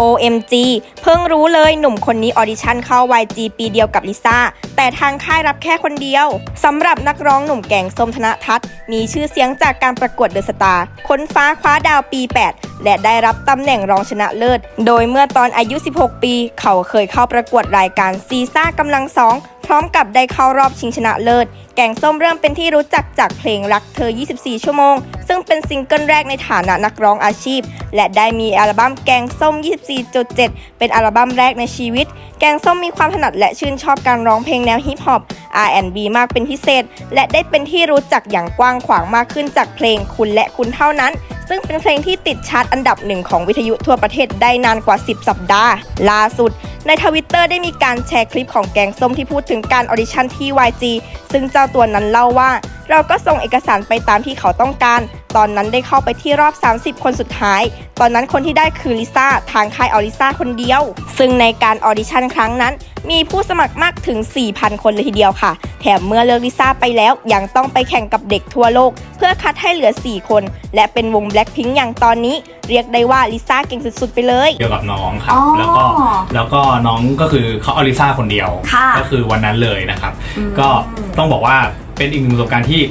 OMG เพิ่งรู้เลยหนุ่มคนนี้ออดิชั่นเข้า YG ปีเดียวกับลิซ่า แต่ทางค่ายรับแค่คนเดียวสำหรับนักร้องหนุ่มแก่งสมธนทัศน์มีชื่อเสียงจากการประกวดเดอะสตาร์ค้นฟ้าคว้าดาวปี 8 และได้รับตำแหน่งรองชนะเลิศ โดยเมื่อตอนอายุ 16 ปี เขาเคยเข้าประกวดรายการซีซ่ากำลังสอง ร้อมกับได้เข้ารอบชิงชนะเลิศ แกงส้มเริ่มเป็นที่รู้จักจากเพลงรักเธอ 24 ชั่วโมง ซึ่งเป็นซิงเกิลแรกในฐานะนักร้องอาชีพ และได้มีอัลบั้มแกงส้ม 24.7 เป็นอัลบั้มแรกในชีวิต แกงส้มมีความถนัดและชื่นชอบการร้องเพลงแนวฮิปฮอป R&B มากเป็นพิเศษ และได้เป็นที่รู้จักอย่างกว้างขวางมากขึ้นจากเพลงคุณและคุณเท่านั้นซึ่งเป็นเพลงที่ติดชาร์ตอันดับหนึ่งของวิทยุทั่วประเทศได้นานกว่า 10 สัปดาห์ ล่าสุด ในทวิตเตอร์ได้มีการแชร์คลิปของแกงส้มที่พูดถึงการออดิชั่นที่ YG ซึ่งเจ้าตัวนั้นเล่าว่า เราก็ส่งเอกสารไปตามที่เขาต้องการตอนนั้นได้เข้าไปที่รอบ 30 คนสุดท้าย ตอนนั้นคนที่ได้คือลิซ่าทางค่ายออลิซ่าคนเดียว ซึ่งในการออดิชั่นครั้งนั้น มีผู้สมัครมากถึง 4,000 คนเลยทีเดียวค่ะ แถมเมื่อเลิกลิซ่าไปแล้วยังต้องไปแข่งกับเด็กทั่วโลก เพื่อคัดให้เหลือ 4 คน และเป็นวง Blackpink อย่างตอนนี้ เรียกได้ว่าลิซ่าเก่งสุดๆไปเลย เกี่ยวกับน้องครับ อ๋อแล้วก็แล้วก็น้องก็คือเขาอลิซ่าคนเดียว ค่ะก็คือวันนั้นเลยนะครับ อืม ก็ต้องบอกว่าเป็นอีกหนึ่งประสบการณ์ที่